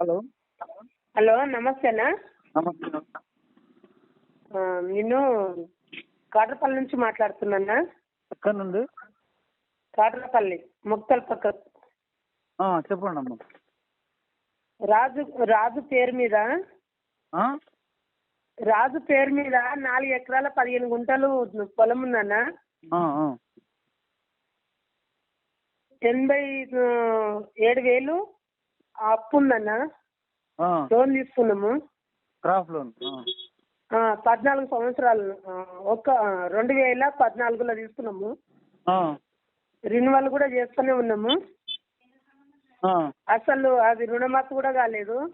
Hello hello నమస్తేనా? నమస్తే నేను కాట్రపల్లి నుంచి మాట్లాడుతున్నానా? ఎక్కడి నుండి కాట్రపల్లి ముక్తల్ పక్క. చెప్పండి అమ్మ. రాజు రాజు పేరు మీద? రాజు పేరు మీద నాలుగు ఎకరాల పదిహేను గుంటలు పొలం ఉందన్నా. ఎనభై ఏడు వేలు అప్పు ఉందన్నా లోన్ తీసుకున్నాము. Crop loan. పద్నాలుగు సంవత్సరాలు. ఒక రెండు వేల పద్నాలుగులో తీసుకున్నాము. రిన్యువల్ కూడా చేస్తూనే ఉన్నాము. అసలు అది రుణమాఫీ కూడా కాలేదు.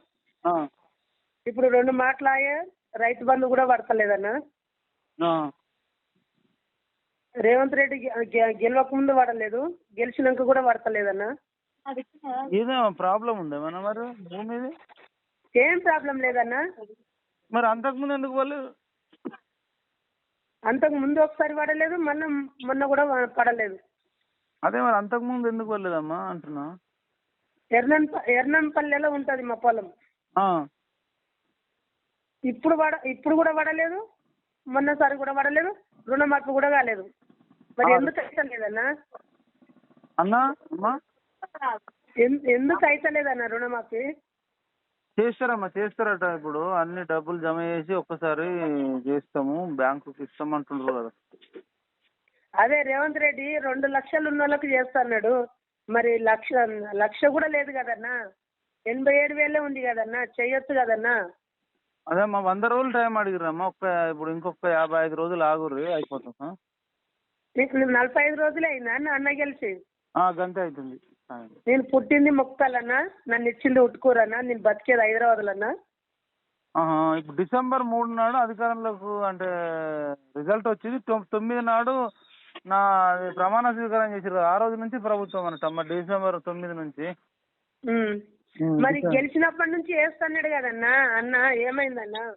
ఇప్పుడు రెండు మాటలాయే రైతు బంధు కూడా పడతలేదన్న. రేవంత్ రెడ్డి గెలవక ముందు పడలేదు. గెలిచినాక కూడా పడతలేదన్న. ఏదో ప్రాబ్లం ఉందా మన మరి భూమిది ఏం ప్రాబ్లం లేదన్న? మరి అంతకుముందు ఎందుకు వాళ్ళు అంతకు ముందు ఒకసారి పడలేదు మొన్న మొన్న కూడా పడలేదు. అదే మరి అంతకుముందు ఎందుకు వాళ్ళదమ్మా అంటున్నా? ఎర్నం ఎర్నంపల్లెలో ఉంటుంది మా పొలం. ఆ, ఇప్పుడు పడ ఇప్పుడు కూడా పడలేదు మొన్నసారి కూడా పడలేదు రుణమాఫీ కూడా కాలేదు. మరి. ఎందుకు అయితలేదన్న? అన్నా అమ్మా. ఎందుకు అయితలేదన్న రుణమాఫీ? చేస్తారమ్మా చేస్తారట ఇప్పుడు. అన్ని డబ్బులు జమ చేసి ఒక్కసారి చేస్తాము. బ్యాంకుకి ఇస్తామంటుండ్రు కదా. అదే రేవంత్ రెడ్డి రెండు లక్షలు ఉన్న వాళ్ళకి చేస్తున్నాడు. మరి లక్ష లక్ష కూడా లేదు కదన్నా. ఎనభై ఏడు వేలే ఉంది కదన్నా. చెయ్యొచ్చు కదన్నా. అదే మా వంద రోజులు టైం అడిగిరమ్మా ఒక్క ఇప్పుడు ఇంకొక యాభై ఐదు రోజులు ఆగుర్రి అయిపోతుంది ఆ? నీకు నలభై ఐదు రోజులే అయిందా అన్న? అన్న గెలిచి. ఆ, గంతే అవుతుంది. నేను పుట్టింది మొక్కలన్నా నన్ను ఇచ్చింది ఉట్టుకూరన్నా నేను బతికేది హైదరాబాద్లన్నా. ఇప్పుడు డిసెంబర్ మూడు నాడు అధికారంలోకి అంటే రిజల్ట్ వచ్చింది. తొమ్- తొమ్మిది నాడు నా ప్రమాణ స్వీకారం చేసారు ఆ రోజు నుంచి ప్రభుత్వం అనట అమ్మ డిసెంబర్ తొమ్మిది నుంచి. మరి గెలిచినప్పటి నుంచి వేస్తున్నాడు కదన్నా అన్న ఏమైందన్నా?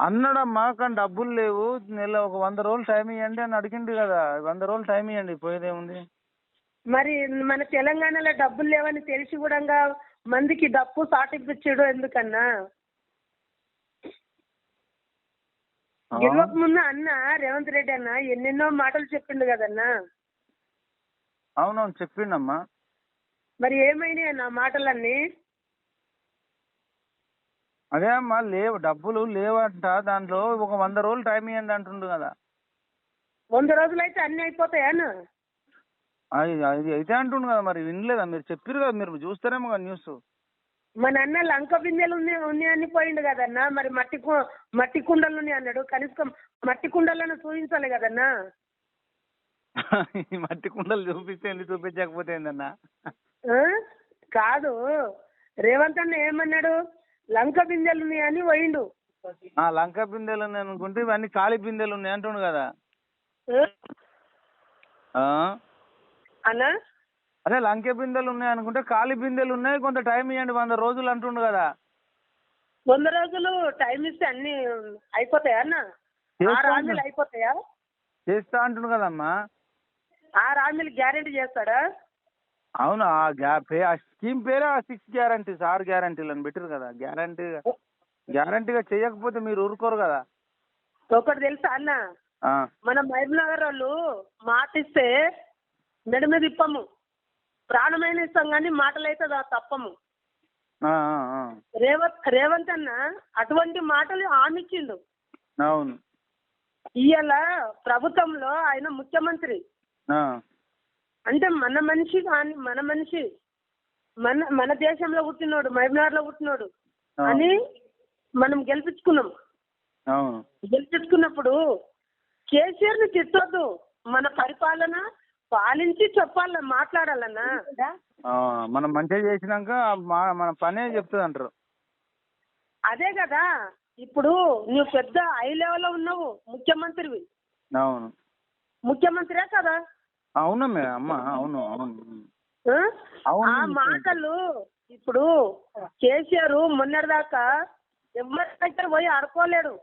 అన్నాడమ్మా కానీ డబ్బులు లేవు. నెల ఒక వంద రోజులు టైం ఇవ్వండి అని అడిగిండు కదా. వంద రోజులు టైం ఇవ్వండి పోయేదేముంది? మరి మన తెలంగాణలో డబ్బులు లేవని తెలిసి కూడా మందికి డప్పు సాటిపించడు ఎందుకన్నా? గెలవక ముందు అన్న రేవంత్ రెడ్డి అన్న ఎన్నెన్నో మాటలు చెప్పిండు కదన్నా? అవునవును చెప్పిండమ్మా. మరి ఏమైనాయి అన్న మాటలన్నీ? అదే అమ్మా లేవు డబ్బులు లేవంట. దాంట్లో ఒక వంద రోజులు టైం ఇవ్వండి అంటుండు కదా. వంద రోజులైతే అన్ని అయిపోతాయా అది అయితే అంటుండు కదా మరి వినలేదా? మీరు చెప్పారు కదా మీరు చూస్తారేమో కదా న్యూస్. మన అన్న లంక బిందెలు ఉన్నాయి ఉన్నాయని పోయిండు కదన్నా మరి మట్టి మట్టి కుండలు ఉన్నాయి అన్నాడు. కనీసం మట్టి కుండలను చూపించాలి కదన్నా. మట్టి కుండలు చూపిస్తే చూపించకపోతే ఏందన్నా? కాదు. రేవంత్ అన్న ఏమన్నాడు? లంక బిందెలు ఉన్నాయని పోయిండు. ఆ లంక బిందెలు ఉన్నాయి అనుకుంటే ఇవన్నీ ఖాళీ బిందెలు ఉన్నాయి అంటుండు కదా? అన్నా? అదే లంక బిందెలు ఉన్నాయి అనుకుంటే ఖాళీ బిందెలు ఉన్నాయి కొంత టైం ఇవ్వండి వంద రోజులు అంటుండు కదా. వంద రోజులు టైం ఇస్తే అన్ని అయిపోతాయా అన్న? చేస్తా ఆరు. హామీలు అయిపోతాయా? చేస్తా అంటుండు కదమ్మా. ఆరు హామీలు గ్యారెంటీ చేస్తాడా? అవును ఆ గ్యా పే ఆ స్కీమ్ పేరే ఆ సిక్స్ గ్యారంటీస్ ఆరు గ్యారంటీలు అని పెట్టారు కదా. గ్యారంటీగా గ్యారంటీగా చేయకపోతే మీరు ఊరుకోరు కదా. ఒకటి తెలుసా అన్న? మన మహబూబ్ నగర్ వాళ్ళు మాట ఇస్తే మెడ మీద ఇప్పము ప్రాణమైన ఇస్తాం కానీ మాటలైతే తప్పము. రేవంత్ రేవంత్ అన్న అటువంటి మాటలు హామీ ఇచ్చిండు అవును. ఇవాళ ప్రభుత్వంలో ఆయన ముఖ్యమంత్రి. అంటే మన మనిషి కానీ మన మనిషి. మన మన దేశంలో పుట్టినోడు మహబూబ్నగర్లో పుట్టినోడు. అని మనం గెలిపించుకున్నాం. గెలిపించుకున్నప్పుడు కేసీఆర్ని తిట్టొద్దు. మన పరిపాలన పాలించి చెప్పాల మాట్లాడాలన్నా. ఆ, మనం మంచిగా చేసినాక మన పనే చెప్తుంది అంటారు. అదే కదా ఇప్పుడు నువ్వు పెద్ద హై లెవెల్లో ఉన్నావు ముఖ్యమంత్రివి. అవును. ముఖ్యమంత్రే కదా? అవునమ్మే అమ్మ అవును అవును. ఆ? అవును. ఆ మాటలు ఇప్పుడు కేసీఆర్ మొన్నటిదాకా ఎవరి దగ్గర పోయి అడుకోలేడు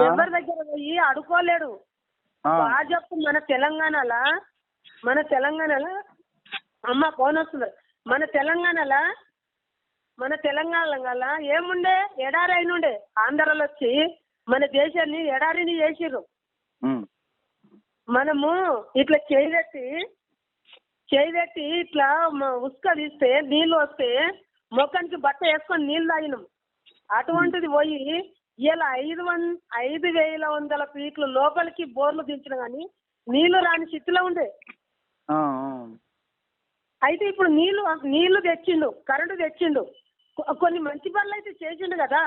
ఎవరి దగ్గర పోయి అడుకోలేడు భాజప్ మన తెలంగాణలో? మన తెలంగాణలో? అమ్మ ఫోన్ వస్తుంది. మన తెలంగాణలో? మన తెలంగాణ ఏముండే? ఎడారి అయినుండే. ఆంధ్రాలో వచ్చి మన దేశాన్ని ఎడారిని చేసిర్రు. మనము ఇట్లా చేయి పెట్టి చేయి పెట్టి ఇట్లా ఉసుక తీస్తే నీళ్ళు వస్తే ముఖానికి బట్ట వేసుకొని నీళ్ళు తాగినాం. అటువంటిది పోయి ఇలా ఐదు వన్ ఐదు వేల వందల ఫీట్లు లోపలికి బోర్లు దించిన కానీ నీళ్ళు రాని స్థితిలో ఉండే. అయితే ఇప్పుడు నీళ్ళు నీళ్ళు తెచ్చిండు కరెంటు తెచ్చిండు. కొన్ని మంచి పనులు అయితే చేసిండు కదా.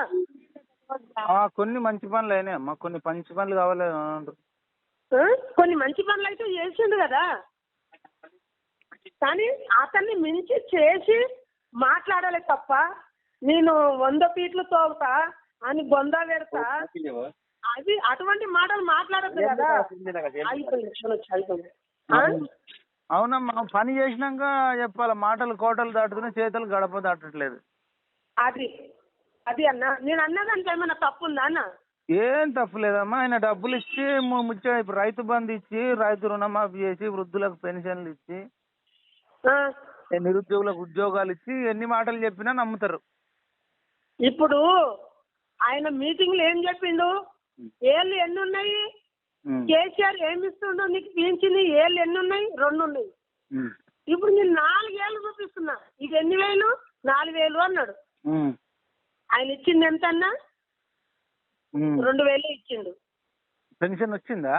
కొన్ని మంచి పనులు అయినాయి అమ్మా. కొన్ని మంచి పనులు కావాలి? కొన్ని మంచి పనులు అయితే చేసిండు కదా. కానీ అతన్ని మించి చేసి మాట్లాడాలి తప్ప నేను వంద ఫీట్లు తోగుతా అని బొందా పెడతా. అది అటువంటి మాటలు మాట్లాడద్దు కదా. అయిపోయింది అయిపోయింది? అవునమ్మా పని చేసినాక చెప్పాలి. మాటలు కోటలు దాటుతున్నాయి చేతులు గడప దాటట్లేదు. అది అది అన్న. నేను అన్నదానికి ఏమైనా తప్పు ఉందా అన్న? ఏం తప్పులేదమ్మా ఆయన డబ్బులు ఇచ్చి ముచ్చ ఇప్పుడు రైతు బంధు ఇచ్చి రైతు రుణమాఫీ చేసి వృద్ధులకు పెన్షన్లు ఇచ్చి నిరుద్యోగులకు ఉద్యోగాలు ఇచ్చి ఎన్ని మాటలు చెప్పినా నమ్ముతారు. ఇప్పుడు ఆయన మీటింగ్లో ఏం చెప్పిండు? ఏళ్ళు ఎన్ని ఉన్నాయి. కేసీఆర్ ఏమి ఇస్తుండో నీకు పెంచింది ఏళ్ళు ఎన్ని ఉన్నాయి రెండు ఉన్నాయి. ఇప్పుడు నేను నాలుగేళ్ళు చూపిస్తున్నా. ఇది ఎన్ని వేలు? నాలుగు వేలు అన్నాడు. ఆయన ఇచ్చింది ఎంత అన్నా. రెండు వేలు ఇచ్చిండు. పెన్షన్ వచ్చిందా?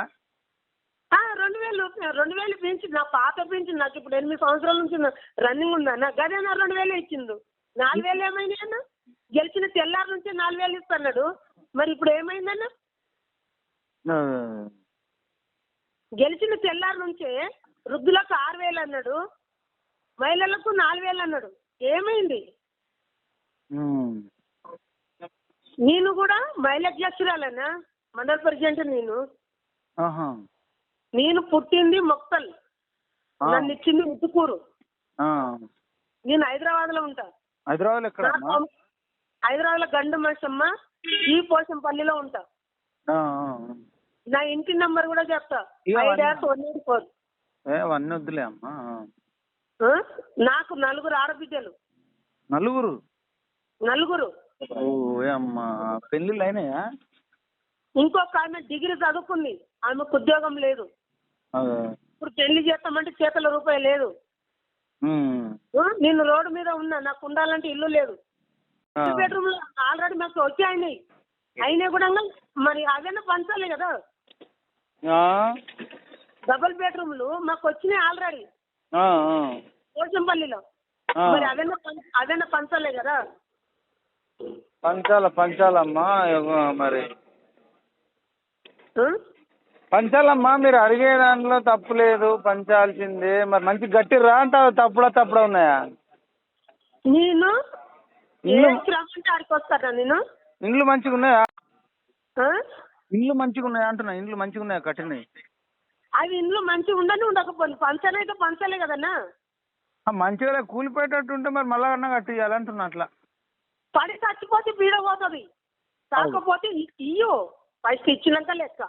ఆ, రెండు వేలు రెండు వేలు పెంచి నా పాత పెంచింది నాకు ఇప్పుడు ఎనిమిది సంవత్సరాల నుంచి రన్నింగ్ ఉందా? నా గదే నా రెండు వేలు ఇచ్చిండు. నాలుగు వేలు ఏమైంది అన్న? గెలిచిన తెల్లారి నుంచి నాలుగు వేలు ఇస్తున్నాడు. మరి ఇప్పుడు ఏమైందన్న. గెలిచిన తెల్లారి నుంచే వృద్ధులకు ఆరు వేలు అన్నాడు. మహిళలకు నాలుగు వేలు అన్నాడు. ఏమైంది. నేను కూడా మహిళా అధ్యక్షురాలన్నా మండల ప్రెసిడెంట్ నేను. నేను పుట్టింది మొక్కల్. నన్ను ఇచ్చింది ఆ. నేను హైదరాబాద్లో ఉంటా. హైదరాబాద్ ఎక్కడమ్మా? నాకు హైదరాబాద్లో గండు మసమ్మ ఈ పోషంపల్లిలో ఉంటా. నా ఇంటి నంబర్ కూడా చెప్తా. Five one- dash one eight four. అవన్నీ వద్దులే అమ్మా? నాకు నలుగురు ఆడబిడ్డలు. నలుగురు? నలుగురు. అమ్మా పెళ్ళిళ్ళు అయినాయా? ఇంకొక ఆమె డిగ్రీ చదువుకుంది. ఆమెకు ఉద్యోగం లేదు. ఇప్పుడు పెళ్ళి చేస్తామంటే చేతుల రూపాయి లేదు? నేను రోడ్డు మీద ఉన్నా నాకు ఉండాలంటే ఇల్లు లేదు. బెడ్రూమ్లో ఆల్రెడీ మాకు వచ్చి అయినాయి. అయినా కూడా మరి అవన్నీ పంచాలి కదా? డబుల్ బెడ్రూమ్లు మాకు వచ్చినాయి ఆల్రెడీ. పోచంపల్లిలో. మరి అవన్నీ అవన్నీ పంచాలి కదా? పంచాల పంచాలమ్మా మరి? పంచాలమ్మా మీరు అడిగే దాంట్లో తప్పు లేదు పంచాల్సిందే. మరి మంచి గట్టి రా అంటే తప్పుడా తప్పుడా ఉన్నాయా? నేను ఇల్లు- రమ్మంటే ఆడికి నేను ఇండ్లు మంచిగా ఉన్నాయా ఆ? ఇండ్లు మంచిగా ఉన్నాయా అంటున్నా ఇండ్లు మంచిగా ఉన్నాయా కట్టినవి? అవి ఇంట్లో మంచిగా ఉండని ఉండకపోయింది పంచనైతే పంచలే కదన్నా? మంచిగా కూలిపోయేటట్టు ఉంటే మరి మళ్ళా కన్నా కట్టియాలి అంటున్నా అట్లా. పడి చచ్చిపోతే పీడ పోతుంది. కాకపోతే ఇయ్యు ఫస్ట్ ఇచ్చినాక లెక్క.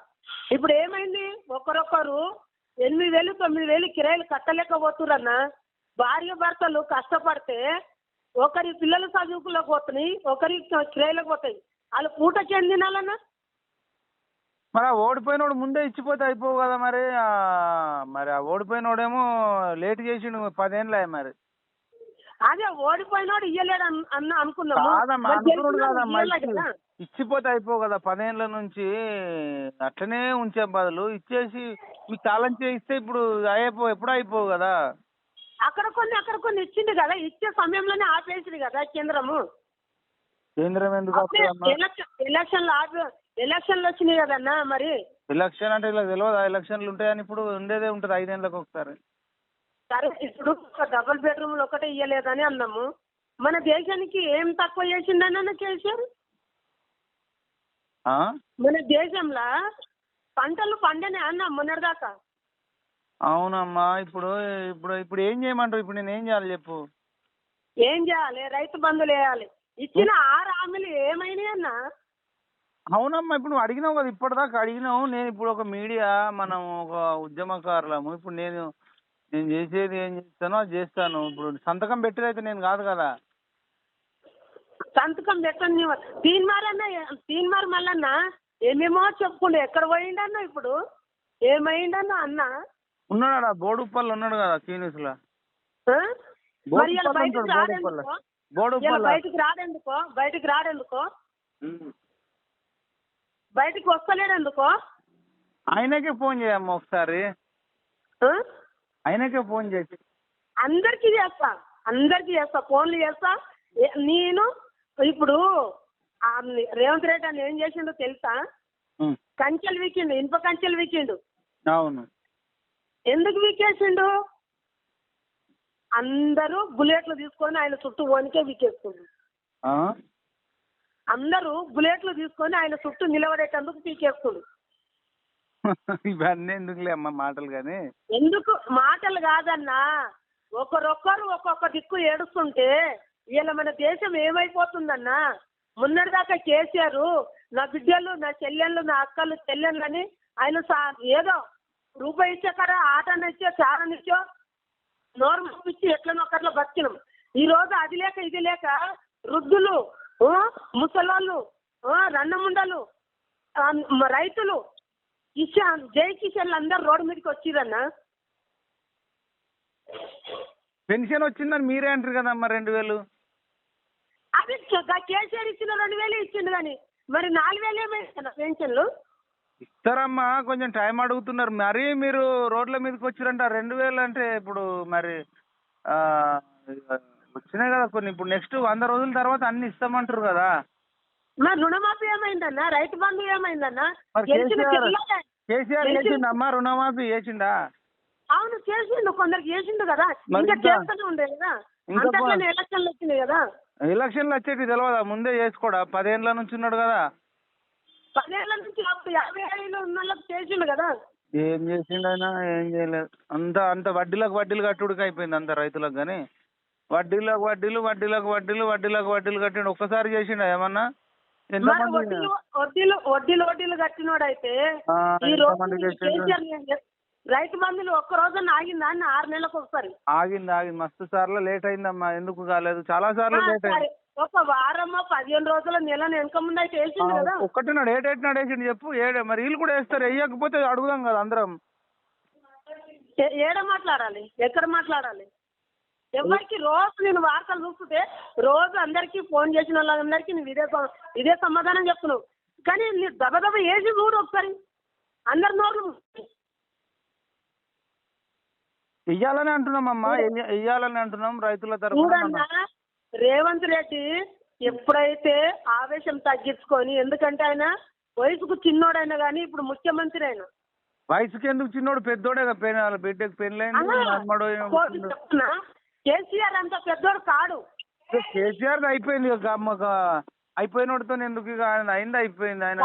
ఇప్పుడు ఏమైంది? ఒకరొకరు ఎనిమిది వేలు తొమ్మిది వేలు కిరాయిలు కట్టలేకపోతురన్న భార్య భర్తలు కష్టపడితే ఒకరి పిల్లలు చదువుకులకు పోతున్నాయి ఒకరి కిరాయిలకు పోతాయి. వాళ్ళు పూటకి ఏం తినాలన్నా మరి ఆ ఓడిపోయినోడు ముందే ఇచ్చిపోతే అయిపోవు కదా మరి. ఆ, మరి ఆ ఓడిపోయినోడేమో లేట్ చేసిండు పదేళ్ళే మరి. అదే ఓడిపోయినోడు ఇయ్యలేడు అన్- అన్న అనుకున్నాము కాదమ్మా మరి అనుకున్నాడు కాదమ్మా. ఇచ్చిపోతే అయిపోవు కదా పదేళ్ళ నుంచి. అట్లనే ఉంచే బదులు. ఇచ్చేసి మీకు తాళం చేయిస్తే ఇప్పుడు అయిపో ఎప్పుడు అయిపోవు కదా. అక్కడ కొన్ని అక్కడ కొన్ని ఇచ్చింది కదా ఇచ్చే సమయంలోనే ఆపేసింది కదా కేంద్రము. కేంద్రం ఎందుకు అప్పుడే ఎలక్షన్ ఎలక్షన్లు ఆపి ఎలక్షన్లు వచ్చినాయి కదన్నా మరి. ఎలక్షన్ అంటే ఇలా తెలియదు ఎలక్షన్లు ఉంటాయని ఇప్పుడు ఉండేదే ఉంటుంది ఐదేళ్ళకి ఒకసారి. సరే ఇప్పుడు ఒక డబుల్ బెడ్రూమ్లు ఒకటే ఇయ్యలేదని అన్నాము. మన దేశానికి ఏం తక్కువ చేసిండన్న కేసీఆర్? ఆ? మన దేశంలో పంటలు పండనే అన్న మొన్నటిదాకా. అవునమ్మా ఇప్పుడు ఇప్పుడు ఇప్పుడు ఏం చేయమంటావు? ఇప్పుడు నేను ఏం చేయాలి చెప్పు. ఏం చేయాలి? రైతు బంధులు వేయాలి. ఇచ్చిన ఆరు హామీలు ఏమైనాయి అన్న? అవునమ్మా ఇప్పుడు నువ్వు అడిగినావు కదా ఇప్పటిదాకా అడిగినావు. నేను ఇప్పుడు ఒక మీడియా మనం ఒక ఉద్యమకారులము. ఇప్పుడు నేను నేను చేసేది ఏం చేస్తానో అది చేస్తాను. ఇప్పుడు సంతకం పెట్టేది అయితే నేను కాదు కదా. సంతకం పెట్టండి. తీన్మారన్న తీన్మార్ మల్లన్న ఏమేమో చెప్పుకుండు ఎక్కడ పోయిండన్న ఇప్పుడు? ఏమైండన్న అన్న? ఉన్నాడా? బోడుప్పల్ ఉన్నాడు కదా ఇలా బోడుప్పల్ బయటకు రాడెందుకో బయటకు రాడెందుకో బయటకు వస్తలేడెందుకో? ఆయనకే ఫోన్ చేయమ్మా ఒకసారి? ఆయనకే ఫోన్ చేసి అందరికీ చేస్తా. అందరికీ చేస్తా. ఫోన్లు చేస్తా. నేను ఇప్పుడు రేవంత్ రెడ్డి అని ఏం చేసిండో తెలుసా? కంచెలు వీకిండు ఇనుప కంచెలు వీకిండు. అవును. ఎందుకు వీకేసిండు? అందరూ బుల్లెట్లు తీసుకొని ఆయన చుట్టూ వణికే వీకేస్తున్నారు ఆ? అందరూ బుల్లెట్లు తీసుకొని ఆయన చుట్టూ నిలబడేటందుకు పీకేస్తున్నారు ఇవన్నీ ఎందుకులే అమ్మా మాటలు కానీ ఎందుకు? మాటలు కాదన్నా. ఒకరొక్కరు ఒక్కొక్క దిక్కు ఏడుస్తుంటే ఇలా మన దేశం ఏమైపోతుందన్నా? మొన్నటిదాకా కేసీఆర్ నా బిడ్డలు నా చెల్లెళ్ళు నా అక్కలు చెల్లెళ్ళని ఆయన ఏదో రూపాయి ఇచ్చే కదా ఆటనిచ్చో చారనిచ్చో నోరు ముప్పించి ఎట్లనో ఒకట్లా బతికినాం. ఈ రోజు అది లేక ఇది లేక వృద్ధులు ముసలోళ్ళు రన్నముండలు రైతులు కిసాన్ జై కిసాన్లు అందరు రోడ్డు మీదకి వచ్చిరన్నా? పెన్షన్ వచ్చిందని మీరే అంటారు కదమ్మా రెండు వేలు? అది కేసీఆర్ ఇచ్చిన రెండు వేలు ఇచ్చిండు కానీ మరి నాలుగు వేలు ఏమైనా పెన్షన్లు? ఇస్తారమ్మా కొంచెం టైం అడుగుతున్నారు. మరీ మీరు రోడ్ల మీదకి వచ్చిరంట రెండు వేలు అంటే ఇప్పుడు మరి వచ్చినాయి కదా కొన్ని. ఇప్పుడు నెక్స్ట్ వంద రోజుల తర్వాత అన్ని ఇస్తామంటారు కదా. మరి రుణమాఫీ ఏమైందన్నా? రైతు బంధు ఏమైందన్నా? మరి గెలిచిన కేసీఆర్ పిల్లలే. కేసీఆర్ చేసిండమ్మా రుణమాఫీ చేసిండా? అవును చేసిండు. కొందరికి చేసిండు కదా. మరి ఇంకా ఇంకా- చేస్తూనే ఉండే కదా. ఇంకా అంతట్లోనే ఎలక్షన్లు వచ్చినాయి కదా. ఎలక్షన్లు వచ్చేటి తెలియదా ముందే చేసుకోడా? పదేళ్ళ నుంచి ఉన్నాడు కదా. పదేళ్ళ నుంచి అప్పుడు యాభై ఏళ్ళు ఉన్న వాళ్ళకి చేసిండు కదా. ఏం చేసిండు ఆయన? ఏం చేయలేదు. అంత అంత వడ్డీలకు వడ్డీలు కట్టుడికి అయిపోయింది అంత రైతులకు కానీ వడ్డీలకు వడ్డీలు వడ్డీలకు వడ్డీలు వడ్డీలకు వడ్డీలు కట్టిండు. ఒక్కసారి చేసిండా ఏమన్నా? ఎంతమంది వడ్డీలు వడ్డీలు వడ్డీలు కట్టినోడైతే ఈ రోజు? కేసీఆర్ రైతు బంధులు ఒక్క రోజున ఆగిందా అన్న ఆరు నెలలకు ఒకసారి? ఆగింది ఆగింది. మస్తు సార్లు లేట్ అయిందమ్మా. ఎందుకు కాలేదు? చాలా సార్లు లేట్. అయింది. ఒక వారమో పదిహేను రోజుల నెల వెనక ముందు అయితే వేసిండు కదా. ఒక్కటినాడు ఏటేటినాడు వేసిండు చెప్పు. ఏడే మరి వీళ్ళు కూడా వేస్తారు. వేయకపోతే అడుగుదాం కదా అందరం. ఏడ మాట్లాడాలి? ఎక్కడ మాట్లాడాలి? ఎవరికి రోజు నేను వార్తలు చూస్తుంటే రోజు అందరికీ ఫోన్ చేసిన వాళ్ళందరికీ నువ్వు ఇదే ఇదే సమాధానం చెప్తున్నావు. కానీ నీ దబదబ వేసి చూడు ఒకసారి. అందరి నోరు వెయ్యాలని అంటున్నామమ్మా వెయ్యాలని అంటున్నాం రైతుల తరఫున రేవంత్ రెడ్డి ఎప్పుడైతే ఆవేశం తగ్గించుకొని ఎందుకంటే ఆయన వయసుకు చిన్నోడైనా కానీ ఇప్పుడు ముఖ్యమంత్రి ఆయన వయసుకి ఎందుకు చిన్నోడు? పెద్దోడే కదా పెన్ వాళ్ళ బిడ్డకి చెప్తున్నా కేసీఆర్ అంత పెద్దోడు కాడు. కేసీఆర్ అయిపోయింది అయిపోయినోడితో ఎందుకు ఆయన అయింది అయిపోయింది ఆయన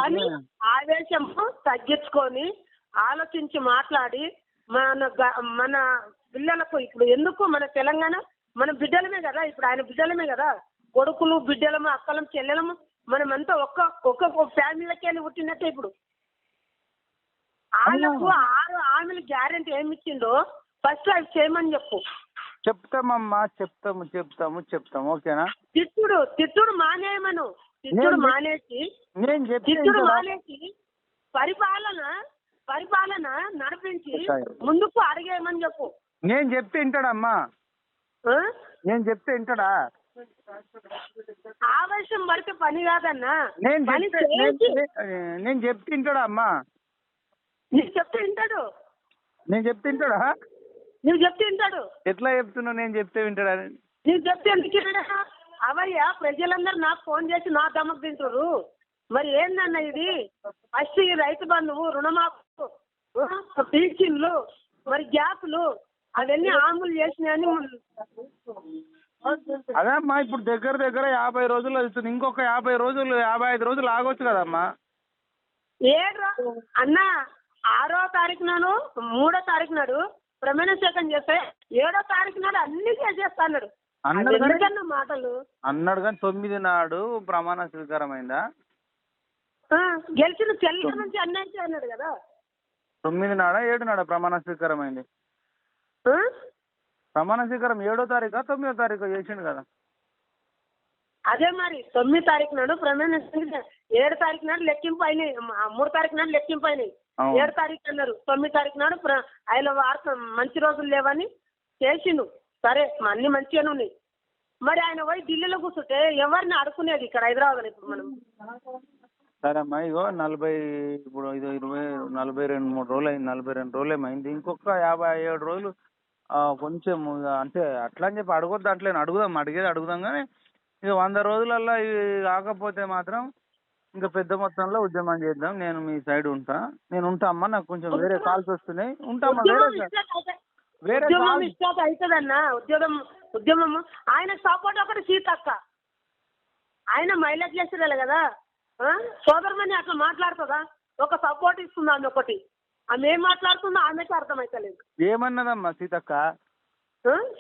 ఆవేశం తగ్గించుకొని ఆలోచించి మాట్లాడి మన మన పిల్లలకు ఇప్పుడు ఎందుకు మన తెలంగాణ మన బిడ్డలమే కదా ఇప్పుడు ఆయన బిడ్డలమే కదా. కొడుకులు బిడ్డలము అక్కలం చెల్లెలము మనమంతా ఒక్క ఒక్క ఫ్యామిలీకి వెళ్ళి పుట్టినట్టే ఇప్పుడు. వాళ్ళకు ఆరు ఆమెలు గ్యారెంటీ ఏమి ఇచ్చిండో ఫస్ట్ అవి చేయమని చెప్పు. చెప్తామమ్మా చెప్తాము చెప్తాము చెప్తాము ఓకేనా? తిట్టుడు తిట్టుడు మానేయమను. తిట్టుడు మానేసి నేను తిట్టుడు? మానేసి పరిపాలన పరిపాలన నడిపించి. ముందుకు అడిగేయమని చెప్పు. నేను చెప్తే వింటాడమ్మా? నేను చెప్తే వింటాడా? ఆవేశం పడితే పని కాదన్నా. నేను నేను- చెప్తే వింటాడా అమ్మా? నీకు చెప్తే వింటాడు. నేను చెప్తే వింటాడా? నువ్వు చెప్తే వింటాడు. ఎట్లా చెప్తున్నావు? నేను చెప్తే వింటాడా? నీకు చెప్తే ఎందుకు? అవయ్యా ప్రజలందరూ నాకు ఫోన్ చేసి నా దమ్మకు తింటారు మరి ఏందన్న ఇది? ఫస్ట్ ఈ రైతు బంధువు రుణమాఫీ పింఛన్లు మరి గ్యాప్లు అవన్నీ ఆములు చేసినాయని అదే అమ్మా ఇప్పుడు దగ్గర దగ్గర యాభై రోజులు అవుతుంది. ఇంకొక యాభై రోజులు యాభై ఐదు రోజులు ఆగొచ్చు కదమ్మా. ఏడు అన్న ఆరో తారీఖు నాడు మూడో తారీఖు నాడు ప్రమాణ స్వీకారం చేస్తే ఏడో తారీఖు నాడు అన్ని చేసేస్తా అన్నాడు. మాటలు? అన్నాడు కానీ తొమ్మిది నాడు ప్రమాణ స్వీకారం అయిందా? ఆ, గెలిచిన చెల్లెల నుంచి అన్నీ అన్నాడు కదా. తొమ్మిది నాడా ఏడు నాడా ప్రమాణ స్వీకారం అయింది? ప్రమాణ స్వీకారం ఏడో తారీఖా తొమ్మిదో తారీఖు చేసిండు కదా. అదే మరి తొమ్మిది తారీఖు నాడు ప్రమాణ స్వీకారం ఏడు తారీఖు నాడు లెక్కింపు అయినాయి మూడు తారీఖు నాడు లెక్కింపు అయినాయి. ఏడు తారీఖు అన్నారు తొమ్మిది తారీఖు నాడు ఆయన వార్త మంచి రోజులు లేవని చేసిండు. సరే అన్ని మంచిగానే ఉన్నాయి. మరి ఆయన పోయి ఢిల్లీలో కూర్చుంటే ఎవరిని అడుకునేది ఇక్కడ హైదరాబాద్ ఇప్పుడు మనం? సరే అమ్మా ఇగో నలభై ఇప్పుడు ఇది ఇరవై నలభై రెండు మూడు రోజులు అయింది నలభై రెండు రోజులు ఏమైంది? ఇంకొక యాభై ఏడు రోజులు కొంచెం అంటే అట్లా అని చెప్పి అడగొద్దు అట్లే అడుగుదాం అడిగేది అడుగుదాం కానీ ఇక వంద రోజులల్లో ఇవి కాకపోతే మాత్రం ఇంకా పెద్ద మొత్తంలో ఉద్యమం చేద్దాం. నేను మీ సైడ్ ఉంటా. నేను ఉంటా అమ్మా నాకు కొంచెం వేరే కాల్స్ వస్తున్నాయి. ఉంటామ్మా వేరే వేరే ఉద్యమం అవుతుందన్న ఉద్యమం ఉద్యమం ఆయన సపోర్ట్ ఒకటి సీతక్క. ఆయన మైలేజ్ చేసిరాలి కదా? సోదరమని అట్లా మాట్లాడుతుందా? ఒక సపోర్ట్ ఇస్తుంది ఆమె ఒకటి? ఆమె ఏం మాట్లాడుతుందో ఆమెకి అర్థమైతలేదు. ఏమన్నదమ్మా సీతక్క?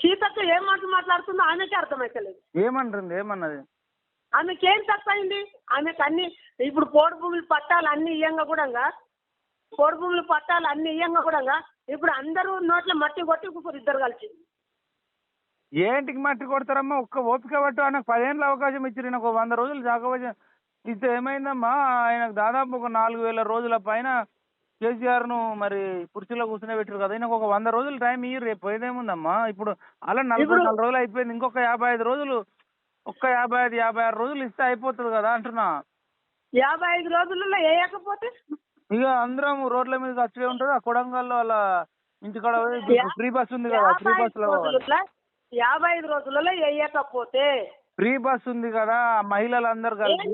సీతక్క ఏం మాట మాట్లాడుతుందో ఆమెకి అర్థమైతలేదు. ఏమంటుంది? ఏమన్నది? ఆమెకి ఏం తప్పైంది? ఆమెకి అన్ని ఇప్పుడు పోడు భూములు పట్టాలు అన్ని ఇయ్యంగా కూడా పోడు భూములు పట్టాలు అన్ని ఇయ్యంగా కూడా ఇప్పుడు అందరూ నోట్ల మట్టి కొట్టి కూర్చోరు ఇద్దరు కలిసి. ఏంటికి మట్టి కొడతారమ్మా? ఒక్క ఓపిక పట్టు ఆయనకు పదేళ్ళ అవకాశం ఇచ్చారు నాకు వంద రోజులు జాగవచం ఇస్తే ఏమైందమ్మా ఆయనకు దాదాపు ఒక నాలుగు వేల రోజుల పైన కేసీఆర్ను మరి కుర్చీలో కూర్చునే పెట్టారు కదా. ఈయనకు ఒక వంద రోజులు టైం ఇయ్యి రేపు పోయేదేముందమ్మా? ఇప్పుడు అలా నలభై నాలుగు రోజులు అయిపోయింది. ఇంకొక యాభై ఐదు రోజులు ఒక్క యాభై ఐదు యాభై ఆరు రోజులు ఇస్తే అయిపోతుంది కదా అంటున్నా. యాభై ఐదు రోజులలో వేయకపోతే? ఇక అందరం రోడ్ల మీద వచ్చే ఉంటుంది. ఆ కొడంగల్లో వాళ్ళ ఇంటికాడ ఫ్రీ బస్ ఉంది కదా ఫ్రీ బస్లో యాభై ఐదు రోజులలో వేయకపోతే ఫ్రీ బస్ ఉంది కదా మహిళలందరూ కలిసి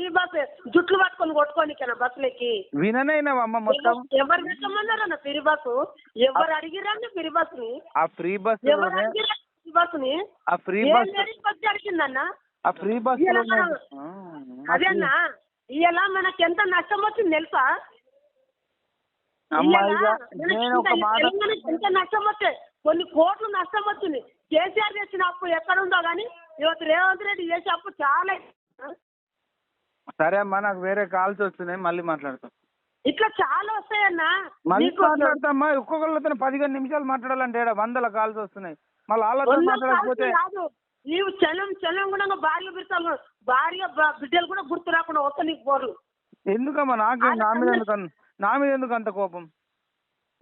ఈ బస్ జుట్లు పట్టుకొని కొట్టుకోనికనా బస్సులకి? విననైనవమ్మ మొత్తం? ఎవరు పెట్టమన్నారన్న ఫిరి బస్సు? ఎవరు అడిగిరన్న ఫిరి బస్సుని? ఆ ఫ్రీ బస్ ఎవరు అడిగిరా ఫిరి బస్సుని? ఆ ఫ్రీ బస్ అడిగిందన్న ఆ ఫ్రీ బస్ అదేనా ఇలా మనకి ఎంత నష్టం వచ్చింది తెలుసా? ఎంత నష్టం వచ్చాయి కొన్ని కోట్లు నష్టం వచ్చింది. కేసీఆర్ చేసిన అప్పు ఎక్కడ ఉందో కానీ ఇవತ್ತು రేవంత్ రెడ్డి చేసే అప్పు చాలా సరే అమ్మా నాకు వేరే కాల్స్ వస్తున్నాయి మళ్ళీ మాట్లాడతాం. ఇట్లా చాలా వస్తాయన్న. మళ్ళీ నీకు మాట్లాడతామ్మా ఒక్కొక్కరితో పదిహేను నిమిషాలు మాట్లాడాలంటే ఈడ వందల కాల్స్ వస్తున్నాయి. మళ్ళీ వాళ్ళతో వంద మాట్లాడకపోతే కాల్స్ కాదు. నీవు చలం చలం కూడా భార్య బిడ్డలు భార్య బ- బిడ్డలు కూడా గుర్తు రాకుండా వస్తా నీకు పోరు. ఎందుకమ్మా? నాకే నా మీద ఎందుకు అన్- నా మీద ఎందుకు అంత కోపం?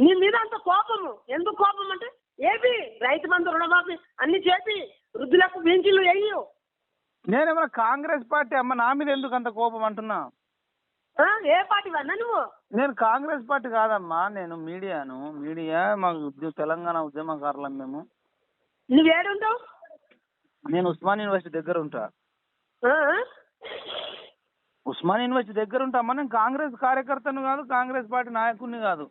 నీ మీద అంత కోపము. ఎందుకు కోపం అంటే ఏపి రైతు బంధు రుణమాఫీ అన్ని చేపి. వృద్ధులకు బెంచీలు వేయు. నేనేమన్నా కాంగ్రెస్ పార్టీ అమ్మ నా మీద ఎందుకు అంత కోపం అంటున్నా? ఏ పార్టీ వన్నా నువ్వు? నేను కాంగ్రెస్ పార్టీ కాదమ్మా నేను మీడియాను. మీడియా మాకు తెలంగాణ ఉద్యమకారులం మేము. నువ్వు ఏడుంటావు నేను ఉస్మాన్ యూనివర్సిటీ దగ్గర ఉంటా? ఉస్మాన్ యూనివర్సిటీ దగ్గర ఉంటామా నేను కాంగ్రెస్ కార్యకర్తను కాదు కాంగ్రెస్ పార్టీ నాయకుడిని కాదు.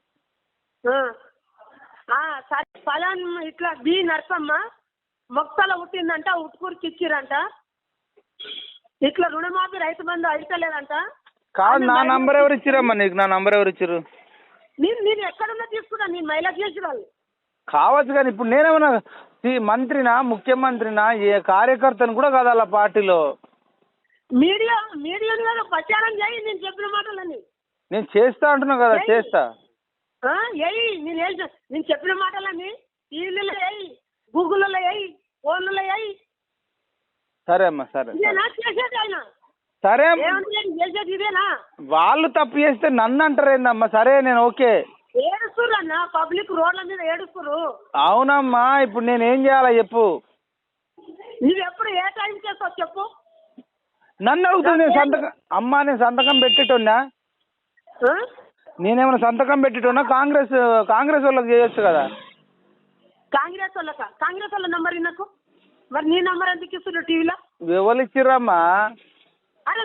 ఫలాన్ ఇట్లా బి నర్సమ్మ మొక్కల పుట్టిందంట ఉట్కూరికి ఇచ్చిరంట ఇట్లా రుణమాఫీ రైతు బంధు అయితలేదంట. కాదు నా నంబర్ ఎవరు ఇచ్చిరమ్మా నీకు? నా నంబర్ ఎవరు ఇచ్చిర్రు? నేను నేను ఎక్కడున్నా తీసుకున్నా నేను మహిళా చేసి వాళ్ళు కావచ్చు కానీ ఇప్పుడు నేనేమన్నా మంత్రినా ముఖ్యమంత్రినా ఏ కార్యకర్తను కూడా కాదు అలా పార్టీలో. మీడియా మీడియాని కదా ప్రచారం చేయి నేను చెప్పిన మాటలని నేను చేస్తా అంటున్నా కదా చేస్తా. ఏయ్ నేను ఏం చే- నేను చెప్పిన మాటలని టీవీలలో వేయి గూగుల్లో వేయి ఫోన్లలో వేయి సరే అమ్మా సరే సరే. ఇదేనా చేసేది ఆయన. సరే అమ్మా. ఏమంటే చేసేది ఇదేనా? వాళ్ళు తప్పు చేస్తే నన్ను అంటారేందమ్మా సరే నేను ఓకే. అన్న పబ్లిక్ రోడ్ల మీద ఏడుస్తుర్రు. అవునమ్మా ఇప్పుడు నేను ఏం చేయాలా చెప్పు. నువ్వు ఎప్పుడు ఏ టైం చేస్తావు చెప్పు. నన్ను అడుగుతుంది నేను సంతకం అమ్మా నేను సంతకం పెట్టేటోన్నా ఆ? నేనేమైనా సంతకం పెట్టేటోన్నా కాంగ్రెస్ కాంగ్రెస్ వాళ్ళకి చేయొచ్చు కదా. కాంగ్రెస్ వాళ్ళక? కాంగ్రెస్ వాళ్ళ నంబర్ నాకు? మరి నీ నంబర్ ఎందుకు ఇస్తున్నారు టీవీలో? ఎవరు ఇచ్చిర్రమ్మా? అరే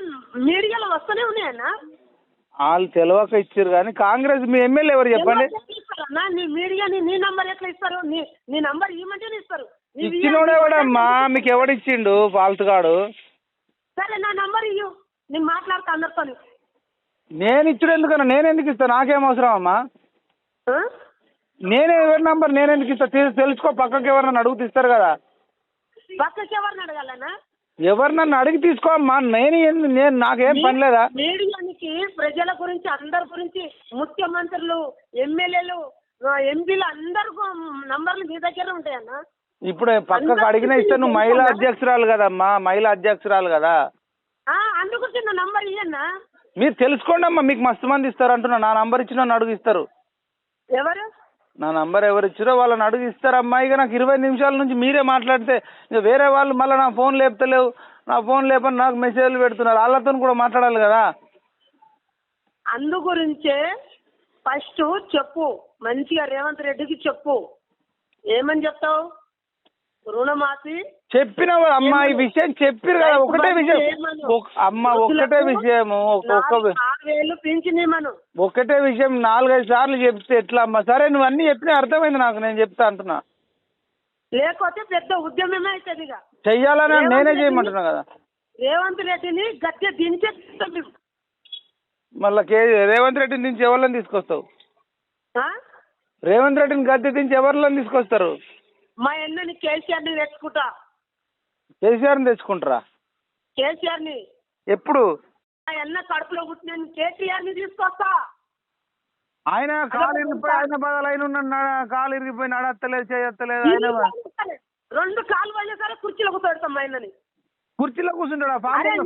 మీడియాలో వస్తూనే ఉన్నాయన్న వాళ్ళు తెలియక ఇచ్చిర్రు కానీ కాంగ్రెస్ మీ ఎమ్మెల్యే ఎవరు చెప్పండి? ఇస్తారన్నా? నీ మీడియా నీ నీ నంబర్ ఎట్లా ఇస్తారు? నీ నీ నంబర్ ఇవ్వమంటేనే ఇస్తారు. నీవు ఇచ్చినోడు. ఎవడమ్మా? మీకు ఎవడిచ్చిండు ఫాల్తుగాడు సరే నా నంబర్ ఇవ్వు నేను మాట్లాడతా అందరితో నేను ఇచ్చుడు ఎందుకన్నా? నేను ఎందుకు ఇస్తా? నాకేం అవసరం అమ్మా నేనే ఎవరి నంబర్ నేను ఎందుకు ఇస్తా? తెలు- తెలుసుకో పక్కకి ఎవరినన్ను అడుగు తీస్తారు కదా. పక్కకి ఎవరిని అడగాలన్నా? ఎవరు నన్ను అడిగి తీసుకో అమ్మా. నేను ఏంది నేను నాకేం పని లేదా? మీడియానికి ప్రజల గురించి అందరి గురించి ముఖ్యమంత్రులు ఎమ్మెల్యేలు ఎంపీలు అందరు నంబర్లు మీ దగ్గర ఉంటాయన్న? ఇప్పుడు పక్కకు అడిగిన ఇస్తే నువ్వు మహిళా అధ్యక్షురాలు కదమ్మా. మహిళా అధ్యక్షురాలు కదా. ఆ, అందుకు చిన్న నంబర్ ఇయ్యన్నా? మీరు తెలుసుకోండి అమ్మా మీకు మస్తు మంది ఇస్తారు అంటున్నా. నా నంబర్ ఇచ్చిన నన్ను అడుగు ఇస్తారు. ఎవరు? నా నంబర్ ఎవరు ఇచ్చారో వాళ్ళని అడుగు ఇస్తారమ్మా. ఇక నాకు ఇరవై నిమిషాల నుంచి మీరే మాట్లాడితే ఇక వేరే వాళ్ళు మళ్ళీ నా ఫోన్ లేపుతలేవు. నా ఫోన్ లేపని నాకు మెసేజ్లు పెడుతున్నారు. వాళ్ళతో కూడా మాట్లాడాలి కదా. అందు గురించే ఫస్ట్ చెప్పు. మంచిగా రేవంత్ రెడ్డికి చెప్పు. ఏమని చెప్తావు? రుణమాఫీ? చెప్పిన అమ్మా ఈ విషయం చెప్పిరు కదా ఒకటే విషయం. అమ్మ ఒకటే విషయము ఒకటే విషయం నాలుగైదు సార్లు చెప్తే ఎట్లా అమ్మా? సరే నువ్వు అన్నీ చెప్పినా అర్థమైంది నాకు నేను చెప్తా అంటున్నా. లేకపోతే పెద్ద ఉద్యమమే అవుతుంది చెయ్యాలని? నేనే చేయమంటున్నా కదా. రేవంత్ రెడ్డిని గద్దె దించే మళ్ళీ కే రేవంత్ రెడ్డిని దించి ఎవరిని తీసుకొస్తావు? రేవంత్ రెడ్డిని గద్దె దించి ఎవరిని తీసుకొస్తారు? మా అన్నని కేసీఆర్ని తెచ్చుకుంటా. కేసీఆర్ని తెచ్చుకుంటారా? కేసీఆర్ని. ఎప్పుడు? మా అన్న కడుపులో పుట్టిన కేసీఆర్ని తీసుకొస్తా. ఆయన కాలు ఇరిగిపోయి ఆయన బదులు ఆయన ఉన్న కాలు ఇరిగిపోయి నడత్తలేదు చేయత్తలేదు ఆయన రెండు కాలు పోయినా సరే కుర్చీలో కూర్చోడతాం అన్నని కుర్చీలో కూర్చుంటాడు?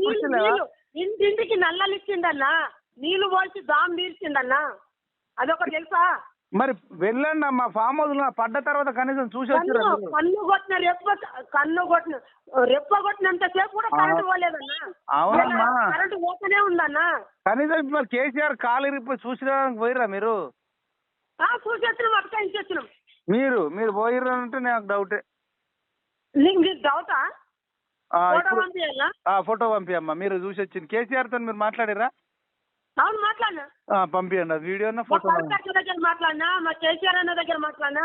కుర్చీలేదా నీళ్ళు ఇంటింటికి నల్లలు ఇచ్చిండన్నా నీళ్ళు పోసి దామ్ తీర్చిండన్నా అదొకటి తెలుసా? మరి వెళ్ళండి అమ్మా ఫామ్ హౌస్లో పడ్డ తర్వాత కనీసం చూసి కన్ను వచ్చారు కన్ను కొట్టిన రెప్ప కన్ను కొట్టిన రెప్ప కొట్టినంత సేపు కూడా కరెంట్ పోలేదన్నా? అవునమ్మా. కరెంట్ పోతూనే ఉందన్నా? కనీసం ఇప్పుడు మరి కేసీఆర్ కాలు ఇరిగిపోయి చూసిరానికి పోయిరా మీరు? ఆ, చూసేస్తున్నాం అక్క ఇచ్చేస్తున్నాం మీరు మీరు పోయిర్రు అంటే నాకు డౌటే. నీకు నీకు డౌటా? ఫోటో పంపియమ్మా మీరు చూసి వచ్చింది. కేసీఆర్తో మీరు మాట్లాడిరా అవును మాట్లాడినా? పంపియండి. అది వీడియో ఫోటో దగ్గర మాట్లాడినా? మా కేసీఆర్ అన్న దగ్గర మాట్లాడినా?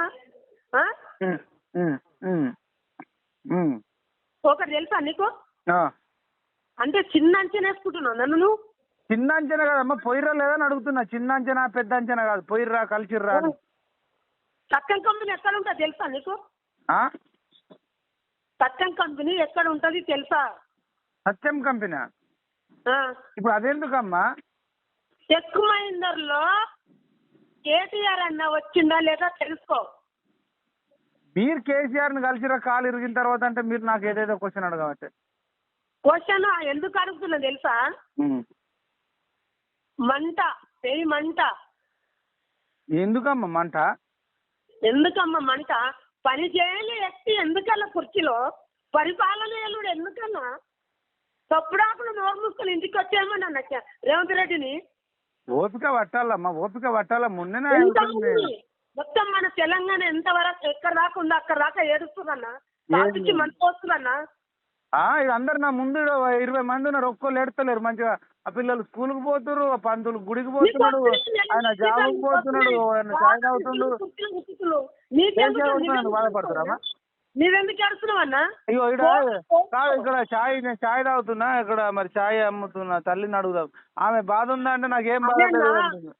ఒకటి తెలుసా నీకు? అంటే చిన్న అంచనా వేసుకుంటున్నావు నన్ను నువ్వు? చిన్న అంచనా కదమ్మా పోయిర్రా లేదని అడుగుతున్నా. చిన్న అంచనా పెద్ద అంచనా కాదు. పోయిర్రా కలిసిర్రా. సత్యం కంపెనీ ఎక్కడ ఉంటుంది తెలుసా నీకు? సత్యం కంపెనీ ఎక్కడ ఉంటుంది తెలుసా? సత్యం కంపెనీ. ఇప్పుడు అదెందుకమ్మా? చెక్ మహీందర్లో కేటీఆర్ అన్న వచ్చిందా లేదా తెలుసుకో. మీరు కేసీఆర్ని కలిసిరా కాలు ఇరిగిన తర్వాత అంటే మీరు నాకు ఏదేదో క్వశ్చన్ అడగవచ్చు క్వశ్చన్ ఎందుకు అడుగుతున్నా తెలుసా? మంట పెయి మంట. ఎందుకమ్మా మంట? ఎందుకమ్మా మంట? పని చేయని వ్యక్తి ఎందుకన్నా కుర్చీలో? పరిపాలన ఎందుకన్నా? తప్పుడాకులు నోరు మూసుకొని ఇంటికి వచ్చేయమని అన్న రేవంత్ రెడ్డిని ఓపిక పట్టాలమ్మా ఓపిక పట్టాల? అవుతుంది. మొత్తం మన తెలంగాణ ఎంత వరకు ఎక్కడ దాకా ఉందో అక్కడ దాకా ఏడుస్తుందన్నా వస్తుందన్నా ఆ ఇది అందరు నా ముందు ఇరవై మంది ఉన్నారు ఒక్కళ్ళు ఏడుస్తలేరు. మంచిగా ఆ పిల్లలు స్కూల్కి పోతున్నారు ఆ పంతులు గుడికి పోతున్నాడు ఆయన జాబ్కి పోతున్నాడు ఆయన చాయ్ తాగుతుండు బాధపడుతున్నామా నీవెందుకు ఏడుస్తున్నావు అన్నా? అయ్యో ఇక్కడ కాదు ఇక్కడ చాయ్ నేను చాయ్ తాగుతున్నా ఇక్కడ మరి చాయ్ అమ్ముతున్నా తల్లిని అడుగుదాం. ఆమె బాధ ఉందా అంటే నాకేం బాధ లేదు అదేనా? అంటుంది.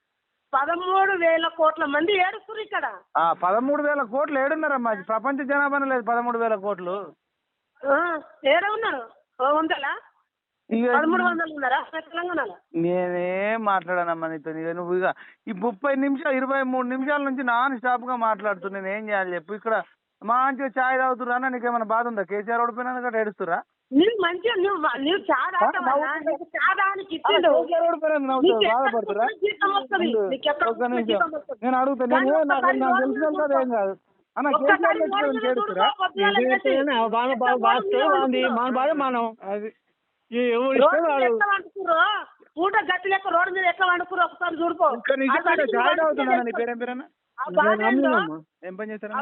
పదమూడు వేల కోట్ల మంది ఏడుస్తున్నారు ఇక్కడ. ఆ పదమూడు వేల కోట్లు ఏడున్నారమ్మా. ప్రపంచ జనాభానే లేదు పదమూడు వేల కోట్లు. ఆ, ఏడ ఉన్నారు? ఓ వందలా? ఇక పదమూడు వందలు ఉన్నారా? తెలంగాణలో? నేనేం మాట్లాడానమ్మా నీతో ఇక నువ్వు ఇక ఈ ముప్పై నిమిషాలు ఇరవై మూడు నిమిషాల నుంచి నాన్ స్టాప్గా మాట్లాడుతున్నా నేను ఏం చేయాలి చెప్పు. ఇక్కడ మంచిగా చాయ్ తాగుతురా అన్న? నీకేమైనా బాధ ఉందా? కేసీఆర్ ఓడిపోయినా కూడా ఏడుస్తురా నీవు మంచిగా నువ్వు నువ్వు? నేను అడుగుతా. కానీ నేను నాకు ఒక్కసారి నాకు నోరు తెలిసిన కదా ఏం కాదు. అన్న ఒక్కసారి కేసీఆర్ నోరు ఓడిపోయినా మీద ఏడుస్తురా చూడుకో, పొద్దుగాల లేచి. బాగా బాగా బాగా బాగుంది. మన బాధ మనం. అది? పూట గట్టి లెక్క రోడ్డు మీద ఎట్లా వండుకుర్రో ఒకసారి చూడుకో. నీ. పేరేం పేరేనా ఆ బాధ ఏందో, ఏం పని చేస్తారా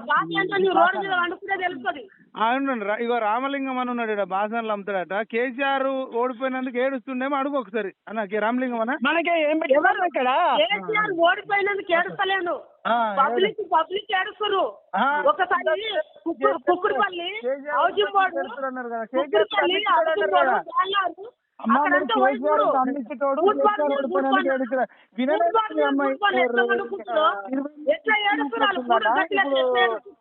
ఇగో రామలింగం అని ఉన్నాడు ఇక్కడ బాసనలు అమ్ముతాడట. కేసీఆర్ ఓడిపోయినందుకు ఏడుస్తుండేమో అడుగు ఒకసారి. అన్న కే- రామలింగం అన్న? మనకి ఏం పెట్టారు ఇక్కడ? కేసీఆర్ ఓడిపోయినందుకు ఏడుస్తలేను. ఆ, పబ్లిక్ పబ్లిక్. ఒకసారి కుక్కుడు- కుక్కుడుపల్లి హౌసింగ్ బోర్డు కుక్కుడుపల్లి అన్నారు బోర్డు అమ్మ?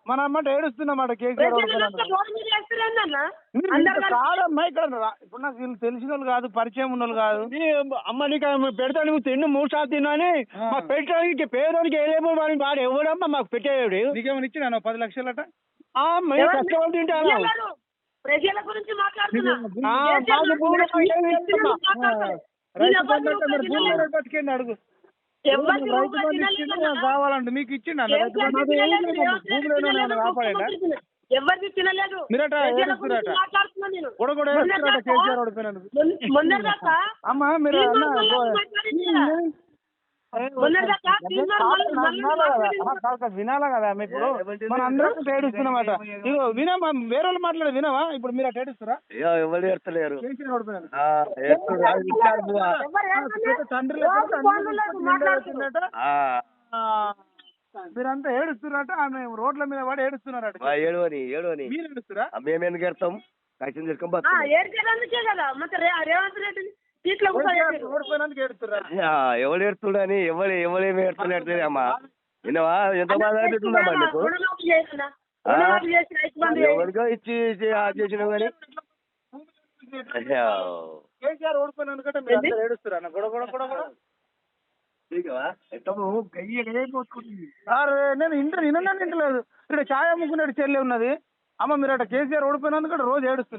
మన అమ్మాట ఏడుస్తున్నమాట కేసీఆర్ కాదమ్మా ఇక్కడ ఇప్పుడు నాకు వీళ్ళు తెలిసిన వాళ్ళు కాదు పరిచయం ఉన్న వాళ్ళు కాదు అమ్మ నీకు పెడతా నువ్వు తిన్ను మూడు సార్లు తిన్నాని ఆ. మాకు పెట్టడానికి పేదోనికి ఏదేమో వాడి వాడు ఎవడమ్మా మాకు పెట్టేవాడు? నీకేమైనా ఇచ్చినా పది లక్షలట? ఆ, మేము కష్టపడి తింటాను. ప్రజల గురించి మాట్లాడుతున్నా. ఆ, దేశాల మాకు భూములు గురించి ఏమి వ్యక్తులను ఇస్తామా? మాట్లాడతారు. రైతు నేను బంధు ఎవరిని అంటే మరి భూమి తినలేదు. రేటు బతికేయండి అడుగు కావాలంటే మీకు ఇచ్చిండు. ఎవరిది తినలేదు మొన్న అమ్మ మీరు వినాలా కదా? ఇప్పుడు మన అందరం ఏడుస్తున్నమాట ఇగో వినమ్మా వేరే వాళ్ళు మాట్లాడే వినవా ఇప్పుడు మీరు అటు ఏడుస్తారా ఎవరు ఏడతలేరు? తండ్రి మీరంతా ఏడుస్తున్నారట ఆమె రోడ్ల మీద పడి ఏడుస్తున్నారట. ఆ, ఏడవని ఏడవని. మీరు ఏడుస్తురా మేము ఎందుకు ఎడతాం కష్టం తీసుకొని. ఏడ్చేదందుకే కదా. రేవంత్ రెడ్డి సీట్లో. ఓడిపోయినందుకు ఏడుస్తురా ఆ, ఎవడు ఎవరేమి ఏడుతున్నట్టు అమ్మా. విన్నావా? ఎంత బాధ అనిపిస్తుందమ్మా నీకు? చేసిన ఎవరికో ఇచ్చి చేసినావు కానీ. కేసీఆర్ ఓడిపోయినందుకంటే మీరు ఏడుస్తురా గొడవ గొడవ గొడవ నేను ఇంట నిన్న ఇంటలేదు. ఇక్కడ ఛాయ అమ్ముకునేటి చెల్లి ఉన్నది. అమ్మ మీరు అట కేసీఆర్ ఓడిపోయినందుకు రోజు ఏడుస్తున్నారు.